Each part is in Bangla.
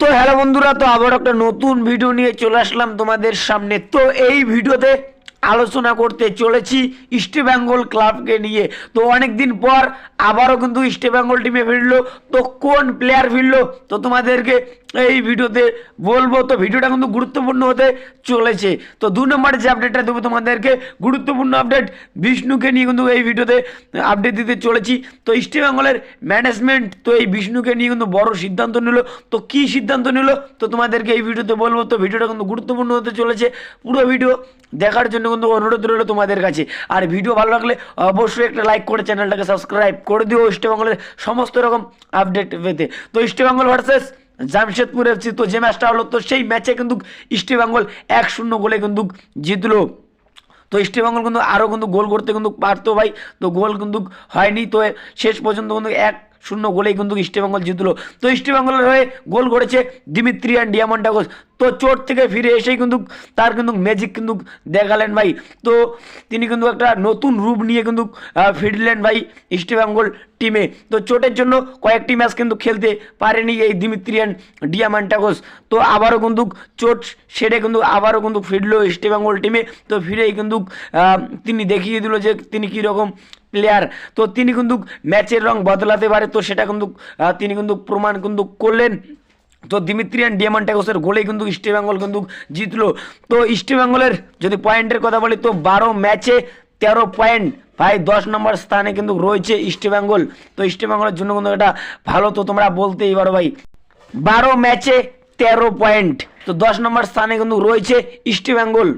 তো হ্যালো বন্ধুরা, তো আবার একটা নতুন ভিডিও নিয়ে চলে আসলাম তোমাদের সামনে। তো এই ভিডিওতে আলোচনা করতে চলেছি ইস্ট বেঙ্গল ক্লাবকে নিয়ে। তো অনেক দিন পর আবারও কিন্তু ইস্ট বেঙ্গল টিমে ফিরলো। তো কোন প্লেয়ার ফিরলো? তো তোমাদেরকে এই ভিডিওতে বলব, তো ভিডিওটা কিন্তু গুরুত্বপূর্ণ হতে চলেছে। তো দু নম্বরে যে আপডেটটা দেবো তোমাদেরকে, গুরুত্বপূর্ণ আপডেট বিষ্ণুকে নিয়ে কিন্তু এই ভিডিওতে আপডেট দিতে চলেছি। তো ইস্ট বেঙ্গলের ম্যানেজমেন্ট তো এই বিষ্ণুকে নিয়ে কিন্তু বড় সিদ্ধান্ত নিল। তো কি সিদ্ধান্ত নিল? তো তোমাদেরকে এই ভিডিওতে বলব, তো ভিডিওটা কিন্তু গুরুত্বপূর্ণ হতে চলেছে। পুরো ভিডিও দেখার জন্য কিন্তু অনুরোধ রইল তোমাদের কাছে। আর ভিডিও ভালো লাগলে অবশ্যই একটা লাইক করে চ্যানেলটাকে সাবস্ক্রাইব করে দিও ইস্টবেঙ্গলের সমস্ত রকম আপডেট পেতে। তো ইস্টবেঙ্গল ভার্সেস জামশেদপুর এফসি তো যে ম্যাচটা হলো, তো সেই ম্যাচে কিন্তু ইস্টবেঙ্গল এক শূন্য গোলে কিন্তু জিতল। তো ইস্টবেঙ্গল কিন্তু আরও কিন্তু গোল করতে কিন্তু পারতো ভাই। তো গোল কিন্তু হয়নি। তো শেষ পর্যন্ত কিন্তু এক শূন্য গোলেই কিন্তু ইস্টবেঙ্গল জিতলো। তো ইস্টবেঙ্গলের হয়ে গোল করেছে দিমিত্রিয়ান ডিয়ামন্ডাগোস তো চোট থেকে ফিরে এসেই কিন্তু তার কিন্তু ম্যাজিক কিন্তু দেখালেন ভাই। তো তিনি কিন্তু একটা নতুন রূপ নিয়ে কিন্তু ফিরলেন ভাই ইস্টবেঙ্গল টিমে তো চোটের জন্য কয়েকটি ম্যাচ কিন্তু খেলতে পারেনি এই দিমিত্রিয়ান ডিয়ামান্টাগোস তো আবারও কিন্তু চোট সেরে কিন্তু আবারও কিন্তু ফিরলো ইস্টবেঙ্গল টিমে তো ফিরেই কিন্তু তিনি দেখিয়ে দিল যে তিনি কীরকম প্লেয়ার তো তিনি কিন্তু ম্যাচের রং বদলাতে পারে, তো সেটা কিন্তু তিনি কিন্তু প্রমাণ কিন্তু করলেন। তো দিমিত্রিয়ান ডিয়ামান্টাগোসের গোলেই কিন্তু ইস্টবেঙ্গল কিন্তু জিতলো। তো ইস্টবেঙ্গলের যদি পয়েন্টের কথা বলি, তো বারো ম্যাচে তেরো পয়েন্ট, ভাই দশ নম্বর স্থানে কিন্তু রয়েছে ইস্টবেঙ্গল তো ইস্টবেঙ্গলের জন্য কিন্তু এটা ভালো, তো তোমরা বলতেই পারো ভাই। বারো ম্যাচে তেরো পয়েন্ট, তো দশ নম্বর স্থানে কিন্তু রয়েছে ইস্টবেঙ্গল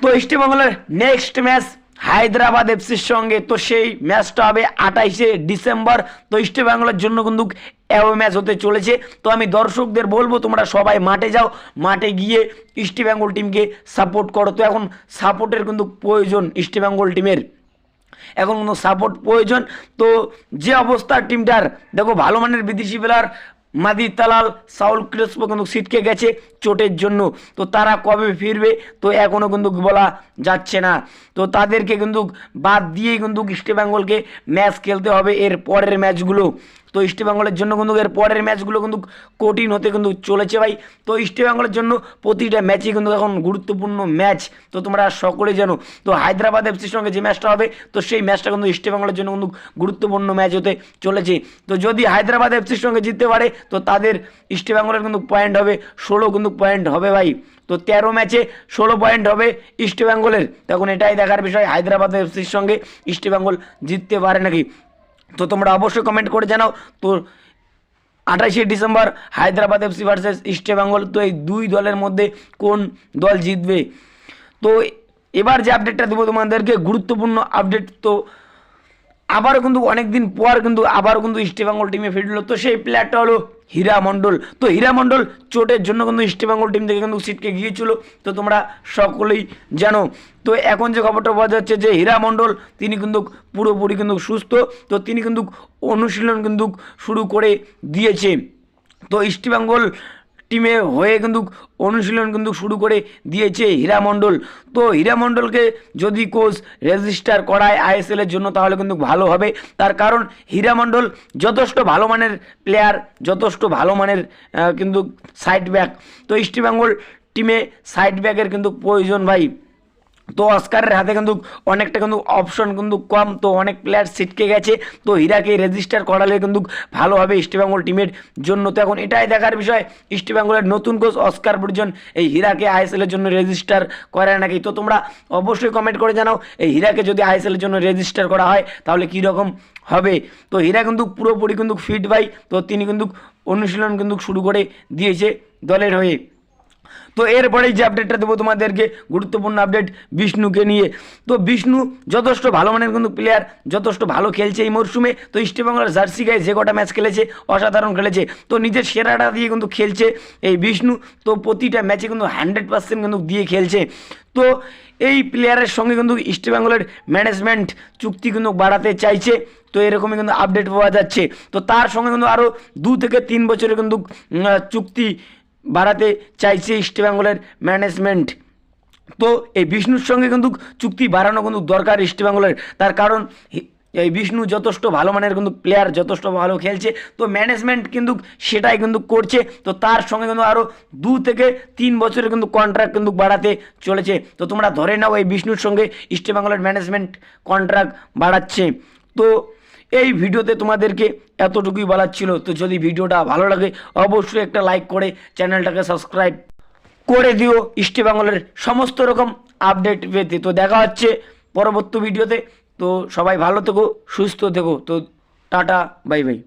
তো ইস্টবেঙ্গলের নেক্সট ম্যাচ হায়দ্রাবাদ এফসির সঙ্গে তো সেই ম্যাচটা হবে আঠাইশে ডিসেম্বর। তো ইস্টবেঙ্গলের জন্য কিন্তু অ্যাওয়ে ম্যাচ হতে চলেছে। তো আমি দর্শকদের বলব, তোমরা সবাই মাঠে যাও। মাঠে গিয়ে ইস্টবেঙ্গল টিমকে সাপোর্ট করো। তো এখন সাপোর্টের কিন্তু প্রয়োজন ইস্টবেঙ্গল টিমের এখন কোনো সাপোর্ট প্রয়োজন। তো যে অবস্থার টিমটার দেখো ভালো মানের বিদেশি প্লেয়ার মাদি তালাল সাউল ক্রেসপো কিন্তু সিটকে গেছে চোটের জন্য। তো তারা কবে ফিরবে? তো এখনও কিন্তু বলা যাচ্ছে না। তো তাদেরকে কিন্তু বাদ দিয়েই কিন্তু ইস্টবেঙ্গলকে ম্যাচ খেলতে হবে। এর পরের ম্যাচগুলো তো ইস্টবেঙ্গলের জন্য কিন্তু এর পরের ম্যাচগুলো কিন্তু কঠিন হতে কিন্তু চলেছে ভাই। তো ইস্টবেঙ্গলের জন্য প্রতিটা ম্যাচই কিন্তু এখন গুরুত্বপূর্ণ ম্যাচ তো তোমরা সকলে জানো, তো হায়দ্রাবাদ এফসির সঙ্গে যে ম্যাচটা হবে, তো সেই ম্যাচটা কিন্তু ইস্টবেঙ্গলের জন্য কিন্তু গুরুত্বপূর্ণ ম্যাচ হতে চলেছে। তো যদি হায়দ্রাবাদ এফসির সঙ্গে জিততে পারে, তো তাদের ইস্টবেঙ্গলের কিন্তু পয়েন্ট হবে, ষোলো কিন্তু পয়েন্ট হবে ভাই। তো তেরো ম্যাচে ষোলো পয়েন্ট হবে ইস্টবেঙ্গলের তখন এটাই দেখার বিষয়, হায়দ্রাবাদ এফসির সঙ্গে ইস্টবেঙ্গল জিততে পারে নাকি। তো তোমরা অবশ্যই কমেন্ট করে জানাও। তো আঠাশে December Hyderabad FC versus East Bengal তো এই দুই দলের মধ্যে কোন দল জিতবে? তো এবার যে আপডেটটা দেবো তোমাদেরকে, গুরুত্বপূর্ণ আপডেট তো আবারও কিন্তু অনেকদিন পর কিন্তু আবারও কিন্তু ইস্টবেঙ্গল টিমে ফিরলো। তো সেই প্লেয়ারটা হলো হীরা মণ্ডল। তো হীরা মণ্ডল চোটের জন্য কিন্তু ইস্টবেঙ্গল টিম থেকে কিন্তু সিটকে গিয়েছিল। তো তোমরা সকলেই জানো। তো এখন যে খবরটা পাওয়া যাচ্ছে যে হীরা মণ্ডল, তিনি কিন্তু পুরোপুরি কিন্তু সুস্থ। তো তিনি কিন্তু অনুশীলন কিন্তু শুরু করে দিয়েছে। তো ইস্টবেঙ্গল টিমে হয়ে কিন্তু অনুশীলন কিন্তু শুরু করে দিয়েছে হীরা মণ্ডল। তো হীরা মণ্ডলকে যদি কোচ রেজিস্টার করায় আইএসএলের জন্য তাহলে কিন্তু ভালো হবে। তার কারণ হীরা মণ্ডল যথেষ্ট ভালো মানের প্লেয়ার যথেষ্ট ভালো মানের কিন্তু সাইড ব্যাক তো ইস্টবেঙ্গল টিমে সাইড ব্যাকের কিন্তু প্রয়োজন ভাই। তো অস্কারের হাতে কিন্তু অনেকটা কিন্তু অপশন কিন্তু কম, তো অনেক প্লেয়ার ছিটকে গেছে, তো হীরাকে রেজিস্টার করালে কিন্তু ভালো হবে ইস্টবেঙ্গল টিমের জন্য। তো এখন এটাই দেখার বিষয় ইস্টবেঙ্গলের নতুন কোচ অস্কার বুর্জন এই হীরাকে আইএসএলের জন্য রেজিস্টার করে নাকি? তো তোমরা অবশ্যই কমেন্ট করে জানাও, এই হীরাকে যদি আইএসএলের জন্য রেজিস্টার করা হয়, তাহলে কী রকম হবে? তো হীরা কিন্তু পুরোপুরি কিন্তু ফিট ভাই, তো তিনি কিন্তু অনুশীলন কিন্তু শুরু করে দিয়েছে দলের হয়ে। তো এরপরেই যে আপডেটটা দেবো তোমাদেরকে, গুরুত্বপূর্ণ আপডেট বিষ্ণুকে নিয়ে। তো বিষ্ণু যথেষ্ট ভালো মানের কিন্তু প্লেয়ার যথেষ্ট ভালো খেলছে এই মরশুমে তো ইস্টবেঙ্গলের জার্সি গায়ে যে কটা ম্যাচ খেলেছে, অসাধারণ খেলেছে। তো নিজের সেরাটা দিয়ে কিন্তু খেলছে এই বিষ্ণু। তো প্রতিটা ম্যাচে কিন্তু হান্ড্রেড পার্সেন্ট কিন্তু দিয়ে খেলছে। তো এই প্লেয়ারের সঙ্গে কিন্তু ইস্টবেঙ্গলের ম্যানেজমেন্ট চুক্তি কিন্তু বাড়াতে চাইছে। তো এরকমই কিন্তু আপডেট পাওয়া যাচ্ছে। তো তার সঙ্গে কিন্তু আরও দু থেকে তিন বছরের কিন্তু চুক্তি বাড়াতে চাইছে ইস্টবেঙ্গলের ম্যানেজমেন্ট তো এই বিষ্ণুর সঙ্গে কিন্তু চুক্তি বাড়ানো কিন্তু দরকার ইস্টবেঙ্গলের তার কারণ, এই বিষ্ণু যথেষ্ট ভালো মানের কিন্তু প্লেয়ার যথেষ্ট ভালো খেলছে। তো ম্যানেজমেন্ট কিন্তু সেটাই কিন্তু করছে। তো তার সঙ্গে কিন্তু আরও দু থেকে তিন বছরের কিন্তু কন্ট্রাক্ট কিন্তু বাড়াতে চলেছে। তো তোমরা ধরে নাও এই বিষ্ণুর সঙ্গে ইস্টবেঙ্গলের ম্যানেজমেন্ট কন্ট্রাক্ট বাড়াচ্ছে। তো এই ভিডিওতে তোমাদেরকে এতটুকুই বলার ছিল। তো যদি ভিডিওটা ভালো লাগে, অবশ্যই একটা লাইক করে চ্যানেলটাকে সাবস্ক্রাইব করে দিও। ইস্টবেঙ্গলের সমস্ত রকম আপডেট পেতে। তো দেখা হচ্ছে পরবর্তী ভিডিওতে। তো সবাই ভালো থেকো, সুস্থ থেকো। তো টাটা বাই বাই